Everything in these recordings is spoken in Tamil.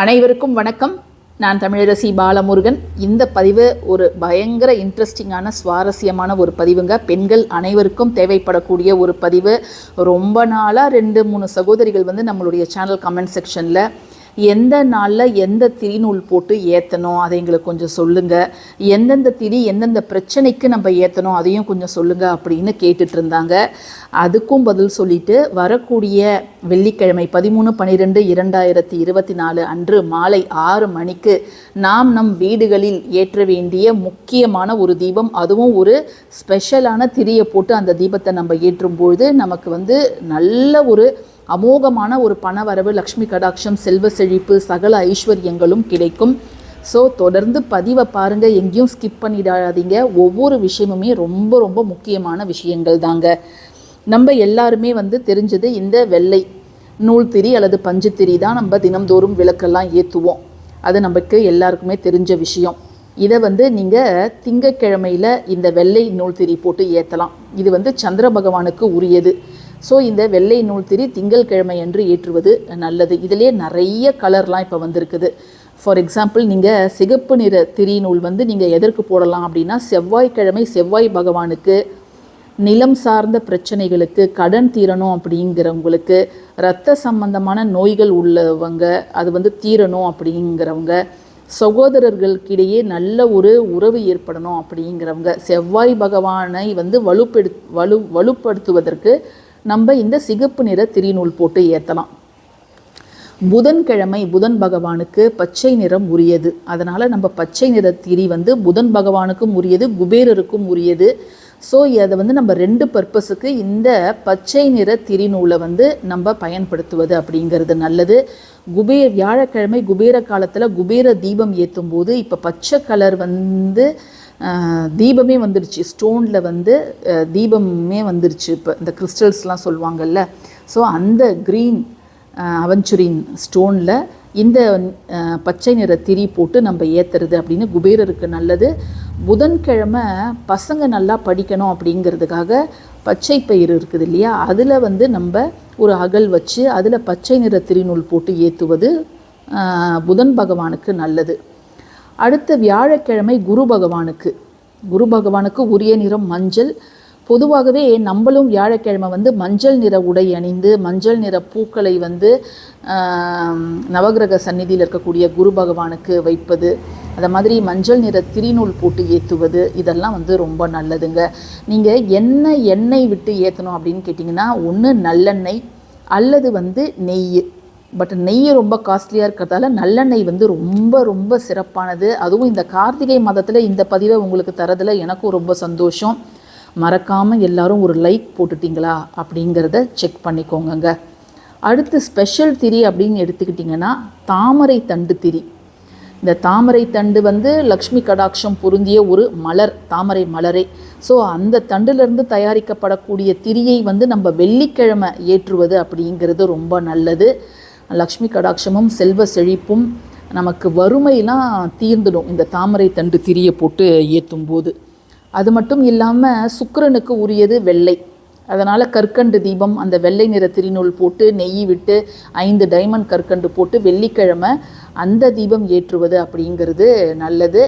அனைவருக்கும் வணக்கம். நான் தமிழரசி பாலமுருகன். இந்த பதிவு ஒரு பயங்கர இன்ட்ரெஸ்டிங்கான சுவாரஸ்யமான ஒரு பதிவுங்க. பெண்கள் அனைவருக்கும் தேவைப்படக்கூடிய ஒரு பதிவு. ரொம்ப நாளாக ரெண்டு மூணு சகோதரிகள் வந்து நம்மளுடைய சேனல் கமெண்ட் செக்ஷனில் எந்த நாளில் எந்த திரிநூல் போட்டு ஏற்றணும் அதை எங்களுக்கு கொஞ்சம் சொல்லுங்கள் எந்தெந்த திரி எந்தெந்த பிரச்சனைக்கு நம்ம ஏற்றணும் அதையும் கொஞ்சம் சொல்லுங்கள் அப்படின்னு கேட்டுட்டு இருந்தாங்க. அதுக்கும் பதில் சொல்லிட்டு வரக்கூடிய வெள்ளிக்கிழமை பதிமூணு பன்னிரெண்டு இரண்டாயிரத்தி இருபத்தி நாலு அன்று மாலை ஆறு மணிக்கு நாம் நம் வீடுகளில் ஏற்ற வேண்டிய முக்கியமான ஒரு தீபம் அதுவும் ஒரு ஸ்பெஷலான திரியை போட்டு அந்த தீபத்தை நம்ம ஏற்றும் பொழுது நமக்கு வந்து நல்ல ஒரு அமோகமான ஒரு பணவரவு லக்ஷ்மி கடாட்சம் செல்வ செழிப்பு சகல ஐஸ்வர்யங்களும் கிடைக்கும். ஸோ தொடர்ந்து பதிவை பாருங்கள் எங்கேயும் ஸ்கிப் பண்ணிடாதீங்க. ஒவ்வொரு விஷயமுமே ரொம்ப ரொம்ப முக்கியமான விஷயங்கள் தாங்க. நம்ம எல்லாருமே வந்து தெரிஞ்சது இந்த வெள்ளை நூல் திரி அல்லது பஞ்சுத்திரி தான் நம்ம தினம்தோறும் விளக்கெல்லாம் ஏற்றுவோம் அது நமக்கு எல்லாருக்குமே தெரிஞ்ச விஷயம். இதை வந்து நீங்கள் திங்கக்கிழமையில் இந்த வெள்ளை நூல் திரி போட்டு ஏற்றலாம் இது வந்து சந்திர பகவானுக்கு உரியது. ஸோ இந்த வெள்ளை நூல் திரி திங்கள்கிழமை என்று ஏற்றுவது நல்லது. இதிலே நிறைய கலர்லாம் இப்போ வந்திருக்குது. ஃபார் எக்ஸாம்பிள் நீங்கள் சிகப்பு நிற திரி நூல் வந்து நீங்கள் எதற்கு போடலாம் அப்படின்னா செவ்வாய்க்கிழமை செவ்வாய் பகவானுக்கு நிலம் சார்ந்த பிரச்சனைகளுக்கு கடன் தீரணும் அப்படிங்கிறவங்களுக்கு இரத்த சம்பந்தமான நோய்கள் உள்ளவங்க அது வந்து தீரணும் அப்படிங்கிறவங்க சகோதரர்களுக்கிடையே நல்ல ஒரு உறவு ஏற்படணும் அப்படிங்கிறவங்க செவ்வாய் பகவானை வந்து வலுப்பெடு வலு வலுப்படுத்துவதற்கு நம்ம இந்த சிகப்பு நிற திரிநூல் போட்டு ஏற்றலாம் புதன்கிழமை புதன் பகவானுக்கு பச்சை நிறம் உரியது. அதனால் நம்ம பச்சை நிற திரி வந்து புதன் பகவானுக்கும் உரியது குபேரருக்கும் உரியது. ஸோ அதை வந்து நம்ம ரெண்டு பர்பஸுக்கு இந்த பச்சை நிற திரிநூலை வந்து நம்ம பயன்படுத்துவது அப்படிங்கிறது நல்லது. குபேர் வியாழக்கிழமை குபேர காலத்தில் குபேர தீபம் ஏற்றும் போது இப்போ பச்சை கலர் வந்து தீபமே வந்துடுச்சு ஸ்டோனில் வந்து தீபமே வந்துருச்சு இப்போ. இந்த கிறிஸ்டல்ஸ்லாம் சொல்லுவாங்கல்ல. ஸோ அந்த க்ரீன் அவஞ்சுரின் ஸ்டோனில் இந்த பச்சை நிற திரி போட்டு நம்ம ஏற்றுறது அப்படின்னு குபேரருக்கு நல்லது. புதன்கிழமை பசங்க நல்லா படிக்கணும் அப்படிங்கிறதுக்காக பச்சை பயிறு இருக்குது இல்லையா? அதில் வந்து நம்ம ஒரு அகல் வச்சு அதில் பச்சை நிற திருநூல் போட்டு ஏற்றுவது புதன் பகவானுக்கு நல்லது. அடுத்த வியாழக்கிழமை குரு பகவானுக்கு. குரு பகவானுக்கு உரிய நிறம் மஞ்சள். பொதுவாகவே நம்மளும் வியாழக்கிழமை வந்து மஞ்சள் நிற உடை அணிந்து மஞ்சள் நிற பூக்களை வந்து நவகிரக நவக்கிரக சந்நிதியில் இருக்கக்கூடிய குரு பகவானுக்கு வைப்பது அதை மாதிரி மஞ்சள் நிற திரிநூல் போட்டு ஏற்றுவது இதெல்லாம் வந்து ரொம்ப நல்லதுங்க. நீங்கள் என்ன எண்ணெய் விட்டு ஏற்றணும் அப்படின்னு கேட்டிங்கன்னா ஒன்று நல்லெண்ணெய் அல்லது வந்து நெய். பட் நெய் ரொம்ப காஸ்ட்லியாக இருக்கிறதால நல்லெண்ணெய் வந்து ரொம்ப ரொம்ப சிறப்பானது. அதுவும் இந்த கார்த்திகை மாதத்தில் இந்த பதிவை உங்களுக்கு தரதில் எனக்கும் ரொம்ப சந்தோஷம். மறக்காமல் எல்லாரும் ஒரு லைக் போட்டுட்டிங்களா அப்படிங்கிறத செக் பண்ணிக்கோங்கங்க. அடுத்து ஸ்பெஷல் திரி அப்படின்னு எடுத்துக்கிட்டிங்கன்னா தாமரை தண்டு திரி. இந்த தாமரை தண்டு வந்து லக்ஷ்மி கடாட்சம் பொருந்திய ஒரு மலர் தாமரை மலரே. ஸோ அந்த தண்டுலேருந்து தயாரிக்கப்படக்கூடிய திரியை வந்து நம்ம வெள்ளிக்கிழமை ஏற்றுவது அப்படிங்கிறது ரொம்ப நல்லது. லக்ஷ்மி கடாட்சமும் செல்வ செழிப்பும் நமக்கு வறுமையெல்லாம் தீர்ந்துடும். இந்த தாமரை தண்டு திரியை போட்டு ஏற்றும் போது. அது மட்டும் இல்லாமல் சுக்கரனுக்கு உரியது வெள்ளை. அதனால் கற்கண்டு தீபம் அந்த வெள்ளை நிற திரிநூல் போட்டு நெய் விட்டு ஐந்து டைமண்ட் கற்கண்டு போட்டு வெள்ளிக்கிழமை அந்த தீபம் ஏற்றுவது அப்படிங்கிறது நல்லது.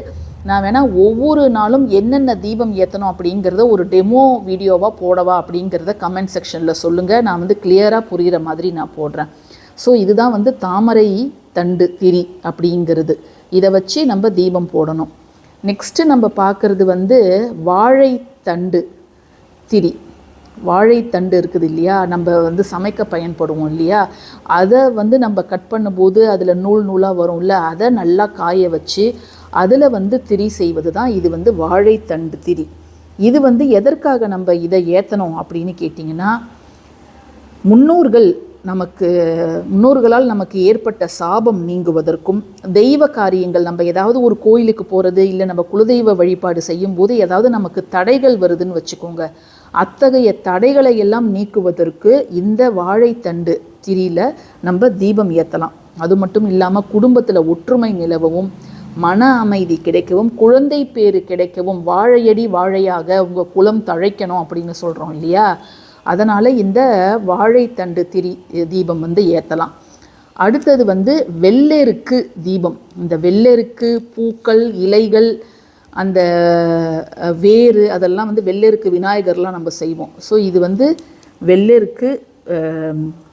நான் வேணால் ஒவ்வொரு நாளும் என்னென்ன தீபம் ஏற்றணும் அப்படிங்கிறத ஒரு டெமோ வீடியோவாக போடவா அப்படிங்கிறத கமெண்ட் செக்ஷனில் சொல்லுங்கள் நான் வந்து கிளியராக புரிகிற மாதிரி நான் போடுறேன். ஸோ இதுதான் வந்து தாமரை தண்டு திரி அப்படிங்கிறது. இதை வச்சு நம்ம தீபம் போடணும். நெக்ஸ்ட்டு நம்ம பார்க்குறது வந்து வாழைத்தண்டு திரி. வாழைத்தண்டு இருக்குது இல்லையா? நம்ம வந்து சமைக்க பயன்படுவோம் இல்லையா? அதை வந்து நம்ம கட் பண்ணும்போது அதில் நூல் நூலாக வரும்ல அதை நல்லா காய வச்சு அதில் வந்து திரி செய்வது தான் இது வந்து வாழைத்தண்டு திரி. இது வந்து எதற்காக நம்ம இதை ஏற்றணும் அப்படின்னு கேட்டிங்கன்னா முன்னோர்கள் நமக்கு முன்னோர்களால் நமக்கு ஏற்பட்ட சாபம் நீங்குவதற்கும் தெய்வ காரியங்கள் நம்ம ஏதாவது ஒரு கோயிலுக்கு போகிறது இல்லை நம்ம குலதெய்வ வழிபாடு செய்யும்போது ஏதாவது நமக்கு தடைகள் வருதுன்னு வச்சுக்கோங்க. அத்தகைய தடைகளை எல்லாம் நீக்குவதற்கு இந்த வாழைத்தண்டு திரியில் நம்ம தீபம் ஏற்றலாம் அது மட்டும் இல்லாமல் குடும்பத்தில் ஒற்றுமை நிலவவும் மன அமைதி கிடைக்கவும் குழந்தை பேறு கிடைக்கவும் வாழையடி வாழையாக உங்கள் குலம் தழைக்கணும் அப்படின்னு சொல்கிறோம் இல்லையா? அதனால் இந்த வாழைத்தண்டு திரி தீபம் வந்து ஏற்றலாம் அடுத்தது வந்து வெள்ளெருக்கு தீபம். இந்த வெள்ளெருக்கு பூக்கள் இலைகள் அந்த வேறு அதெல்லாம் வந்து வெள்ளெருக்கு விநாயகர்லாம் நம்ம செய்வோம். ஸோ இது வந்து வெள்ளெருக்கு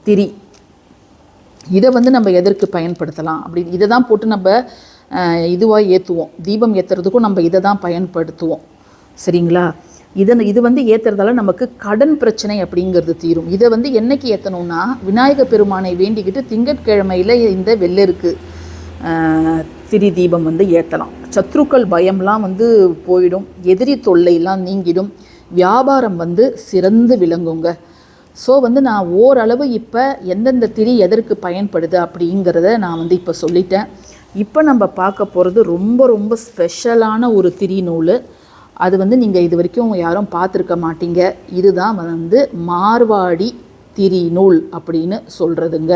திரி. இதை வந்து நம்ம எதற்கு பயன்படுத்தலாம்? அப்படி இதை தான் போட்டு நம்ம இதுவாக ஏற்றுவோம் தீபம் ஏற்றுறதுக்கும் நம்ம இதை தான் பயன்படுத்துவோம். சரிங்களா? இதை இது வந்து ஏற்றுறதால நமக்கு கடன் பிரச்சனை அப்படிங்கிறது தீரும். இதை வந்து என்னைக்கு ஏற்றணும்னா விநாயக பெருமானை வேண்டிக்கிட்டு திங்கட்கிழமையில் இந்த வெள்ளருக்கு திரி தீபம் வந்து ஏற்றலாம் சத்ருக்கள் பயம்லாம் வந்து போயிடும் எதிரி தொல்லையெல்லாம் நீங்கிடும் வியாபாரம் வந்து சிறந்து விளங்குங்க. ஸோ வந்து நான் ஓரளவு இப்போ எந்தெந்த திரி எதற்கு பயன்படுது அப்படிங்கிறத நான் வந்து இப்போ சொல்லிட்டேன். இப்போ நம்ம பார்க்க போகிறது ரொம்ப ரொம்ப ஸ்பெஷலான ஒரு திரி நூல். அது வந்து நீங்கள் இது வரைக்கும் யாரும் பார்த்துருக்க மாட்டீங்க. இதுதான் வந்து மார்வாடி திரி நூல் அப்படின்னு சொல்கிறதுங்க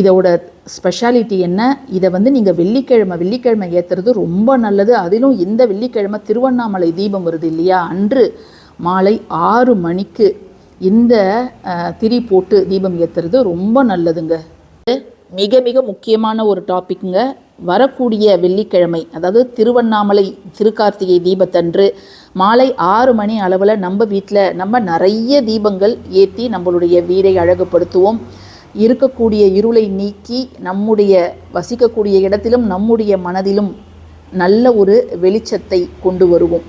இதோட ஸ்பெஷாலிட்டி என்ன? இதை வந்து நீங்கள் வெள்ளிக்கிழமை வெள்ளிக்கிழமை ஏற்றுறது ரொம்ப நல்லது. அதிலும் இந்த வெள்ளிக்கிழமை திருவண்ணாமலை தீபம் வருது இல்லையா? அன்று மாலை ஆறு மணிக்கு இந்த திரி போட்டு தீபம் ஏற்றுறது ரொம்ப நல்லதுங்க. மிக மிக முக்கியமான ஒரு டாபிக்ங்க வரக்கூடிய வெள்ளிக்கிழமை அதாவது திருவண்ணாமலை திருக்கார்த்திகை தீபத்தன்று மாலை ஆறு மணி அளவில் நம்ம வீட்டில் நம்ம நிறைய தீபங்கள் ஏற்றி நம்மளுடைய வீடை அழகுபடுத்துவோம். இருக்கக்கூடிய இருளை நீக்கி நம்முடைய வசிக்கக்கூடிய இடத்திலும் நம்முடைய மனதிலும் நல்ல ஒரு வெளிச்சத்தை கொண்டு வருவோம்.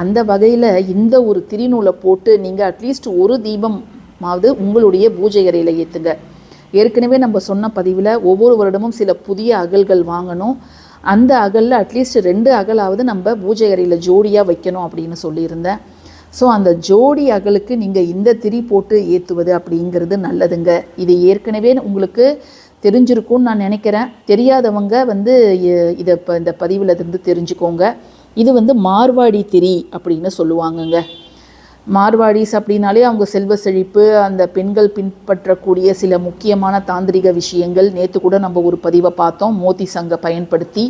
அந்த வகையில் இந்த ஒரு திருநூலை போட்டு நீங்கள் அட்லீஸ்ட் ஒரு தீபமாவது உங்களுடைய பூஜை அறையில் ஏற்றுங்க ஏற்கனவே நம்ம சொன்ன பதிவில் ஒவ்வொரு வருடமும் சில புதிய அகல்கள் வாங்கணும். அந்த அகலில் அட்லீஸ்ட் ரெண்டு அகலாவது நம்ம பூஜை அறையில் ஜோடியாக வைக்கணும் அப்படின்னு சொல்லியிருந்தேன். ஸோ அந்த ஜோடி அகலுக்கு நீங்கள் இந்த திரி போட்டு ஏற்றுவது அப்படிங்கிறது நல்லதுங்க. இது ஏற்கனவே உங்களுக்கு தெரிஞ்சிருக்கும்னு நான் நினைக்கிறேன். தெரியாதவங்க வந்து இதை இப்போ இந்த பதிவில் இருந்து தெரிஞ்சுக்கோங்க. இது வந்து மார்வாடி திரி அப்படின்னு சொல்லுவாங்கங்க. மார்வாடிஸ் அப்படின்னாலே அவங்க செல்வ செழிப்பு அந்த பெண்கள் பின்பற்றக்கூடிய சில முக்கியமான தாந்திரிக விஷயங்கள். நேற்று கூட நம்ம ஒரு பதிவை பார்த்தோம் மோதி சங்க பயன்படுத்தி.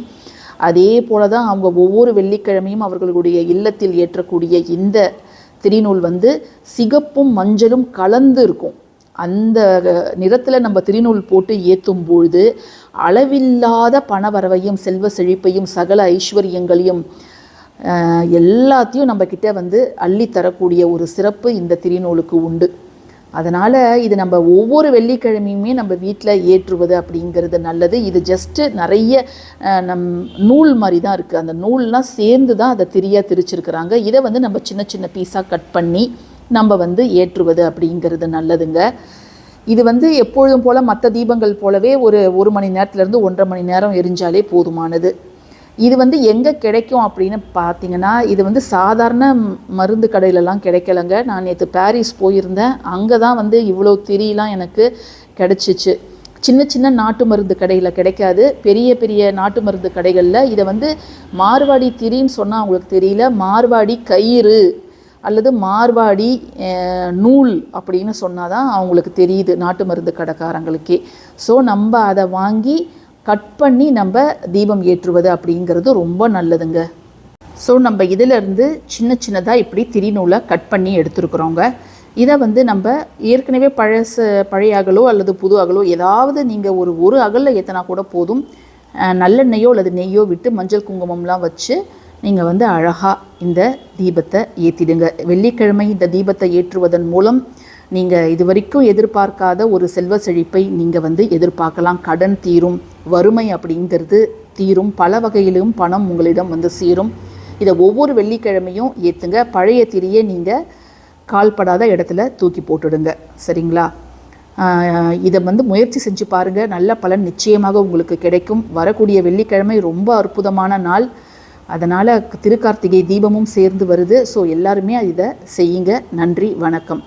அதே போல தான் அவங்க ஒவ்வொரு வெள்ளிக்கிழமையும் அவர்களுடைய இல்லத்தில் ஏற்றக்கூடிய இந்த திரிநூல் வந்து சிகப்பும் மஞ்சளும் கலந்து இருக்கும். அந்த நிறத்தில் நம்ம திருநூல் போட்டு ஏற்றும் பொழுது அளவில்லாத பணவரவையும் செல்வ செழிப்பையும் சகல ஐஸ்வர்யங்களையும் எல்லாத்தையும் நம்மக்கிட்ட வந்து அள்ளி தரக்கூடிய ஒரு சிறப்பு இந்த திருநூலுக்கு உண்டு. அதனால் இது நம்ம ஒவ்வொரு வெள்ளிக்கிழமையுமே நம்ம வீட்டில் ஏற்றுவது அப்படிங்கிறது நல்லது. இது ஜஸ்ட்டு நிறைய நம் நூல் மாதிரி தான் இருக்குது அந்த நூல்லாம் சேர்ந்து தான் அதை திரியாக திரிச்சிருக்கிறாங்க. இதை வந்து நம்ம சின்ன சின்ன பீஸாக கட் பண்ணி நம்ம வந்து ஏற்றுவது அப்படிங்கிறது நல்லதுங்க. இது வந்து எப்பொழுதும் போல் மற்ற தீபங்கள் போலவே ஒரு ஒரு மணி நேரத்துலேருந்து ஒன்றரை மணி நேரம் எரிஞ்சாலே போதுமானது. இது வந்து எங்கே கிடைக்கும் அப்படின்னு பார்த்தீங்கன்னா இது வந்து சாதாரண மருந்து கடையிலலாம் கிடைக்கலங்க. நான் நேற்று பாரிஸ் போயிருந்தேன். அங்கே தான் வந்து இவ்வளோ திரிலாம் எனக்கு கிடச்சிச்சு. சின்ன சின்ன நாட்டு மருந்து கடையில் கிடைக்காது. பெரிய பெரிய நாட்டு மருந்து கடைகளில் இதை வந்து மார்வாடி திரின்னு சொன்னால் அவங்களுக்கு தெரியல. மார்வாடி கயிறு அல்லது மார்வாடி நூல் அப்படின்னு சொன்னால் தான் அவங்களுக்கு தெரியுது நாட்டு மருந்து கடைக்காரங்களுக்கே. ஸோ நம்ம அதை வாங்கி கட் பண்ணி நம்ம தீபம் ஏற்றுவது அப்படிங்கிறது ரொம்ப நல்லதுங்க. ஸோ நம்ம இதிலிருந்து சின்ன சின்னதாக இப்படி திரிநூலை கட் பண்ணி எடுத்துருக்குறோங்க. இதை வந்து நம்ம ஏற்கனவே பழச பழைய அகலோ அல்லது புது அகலோ ஏதாவது நீங்கள் ஒரு ஒரு அகலில் ஏற்றினா கூட போதும். நல்லெண்ணெயோ அல்லது நெய்யோ விட்டு மஞ்சள் குங்குமம்லாம் வச்சு நீங்கள் வந்து அழகாக இந்த தீபத்தை ஏற்றிடுங்க வெள்ளிக்கிழமை இந்த தீபத்தை ஏற்றுவதன் மூலம் நீங்கள் இது வரைக்கும் எதிர்பார்க்காத ஒரு செல்வ செழிப்பை நீங்கள் வந்து எதிர்பார்க்கலாம். கடன் தீரும் வறுமை அப்படிங்கிறது தீரும். பல வகையிலும் பணம் உங்களிடம் வந்து சீரும். இதை ஒவ்வொரு வெள்ளிக்கிழமையும் ஏற்றுங்க பழைய திரியை நீங்கள் கால்படாத இடத்துல தூக்கி போட்டுடுங்க. சரிங்களா? இதை வந்து முயற்சி செஞ்சு பாருங்கள் நல்ல பலன் நிச்சயமாக உங்களுக்கு கிடைக்கும். வரக்கூடிய வெள்ளிக்கிழமை ரொம்ப அற்புதமான நாள். அதனால் திருக்கார்த்திகை தீபமும் சேர்ந்து வருது. ஸோ எல்லாருமே இதை செய்யுங்க. நன்றி வணக்கம்.